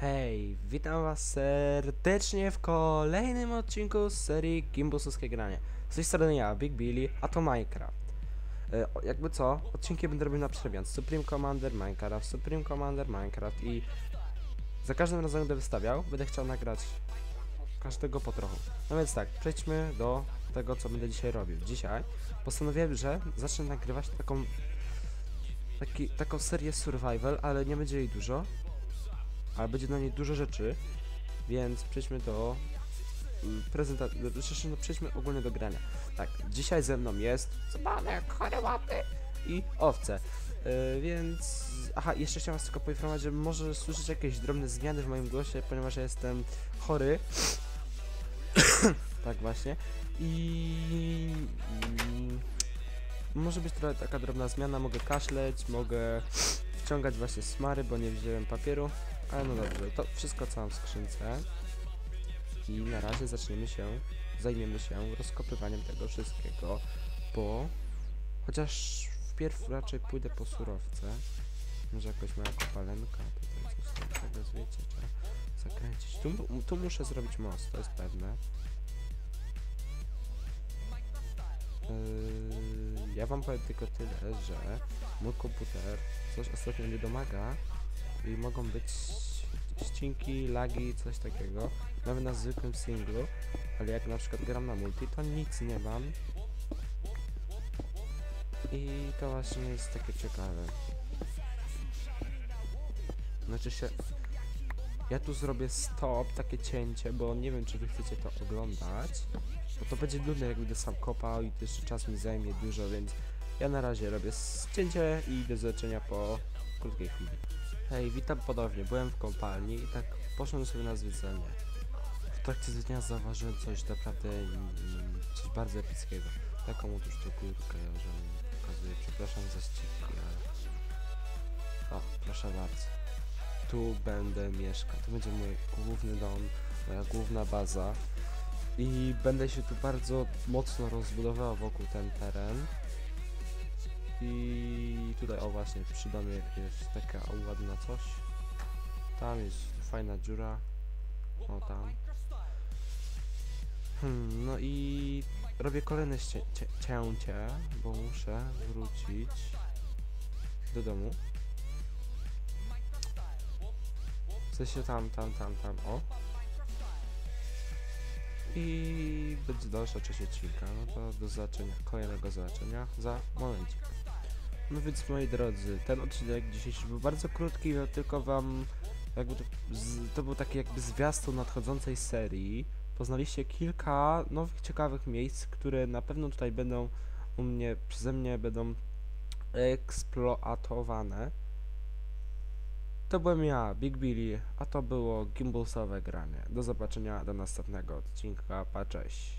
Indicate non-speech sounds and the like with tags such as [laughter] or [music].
Hej, witam was serdecznie w kolejnym odcinku z serii Gimbusowskie Granie. Z tej strony ja, Big Billy, a to Minecraft. E, jakby co, odcinki będę robił na przemian. Supreme Commander Minecraft, Supreme Commander Minecraft i za każdym razem, gdy wystawiał, będę chciał nagrać każdego po trochu. No więc tak, przejdźmy do tego, co będę dzisiaj robił. Dzisiaj postanowiłem, że zacznę nagrywać taką taki, taką serię survival, ale nie będzie jej dużo, ale będzie na niej dużo rzeczy, więc przejdźmy do prezentacji, no przejdźmy ogólnie do grania. Tak, dzisiaj ze mną jest dzbanek, choryłaty i owce, yy, więc... Aha, jeszcze chciałem was tylko poinformować, że może słyszeć jakieś drobne zmiany w moim głosie, ponieważ ja jestem chory. [coughs] tak właśnie. I może być trochę taka drobna zmiana, mogę kaszleć, mogę wciągać właśnie smary, bo nie wziąłem papieru. Ale no dobrze, to wszystko co mam w skrzynce. I na razie zaczniemy się, zajmiemy się rozkopywaniem tego wszystkiego, bo chociaż wpierw raczej pójdę po surowce. Może jakoś mała kopalenka, tutaj coś takiego, wiecie, trzeba zakręcić. Tu, tu muszę zrobić most, to jest pewne. Yy, ja wam powiem tylko tyle, że mój komputer coś ostatnio nie domaga i mogą być ścinki, lagi, coś takiego, nawet na zwykłym singlu, ale jak na przykład gram na multi, to nic nie mam. I to właśnie jest takie ciekawe. Znaczy się... Ja tu zrobię stop, takie cięcie, bo nie wiem, czy wy chcecie to oglądać. Bo to będzie nudne, jak będę sam kopał i to jeszcze czas mi zajmie dużo, więc ja na razie robię cięcie i do zobaczenia po krótkiej chwili. Hej, witam ponownie. Byłem w kopalni i tak poszedłem sobie na zwiedzanie. W trakcie dnia zauważyłem coś naprawdę mm, coś bardzo epickiego. Taką otóż to górkę, ja już pokazuję. Przepraszam za ściki, ale... O, proszę bardzo. Tu będę mieszkał. To będzie mój główny dom, moja główna baza. I będę się tu bardzo mocno rozbudował wokół ten teren. I tutaj, o właśnie, przy domie jest taka ładna coś. Tam jest fajna dziura. O, tam. Hmm, no i robię kolejne cięcie, bo muszę wrócić do domu. W sensie tam, tam, tam, tam, o. I będzie dalsza część odcinka, no to do zobaczenia, kolejnego zobaczenia za momencik. No więc moi drodzy, ten odcinek dzisiejszy był bardzo krótki, ja tylko wam jakby to, to był taki jakby zwiastun nadchodzącej serii. Poznaliście kilka nowych ciekawych miejsc, które na pewno tutaj będą u mnie, przeze mnie będą eksploatowane. To byłem ja, Big Billy, a to było Gimbalsowe granie. Do zobaczenia do następnego odcinka, pa cześć.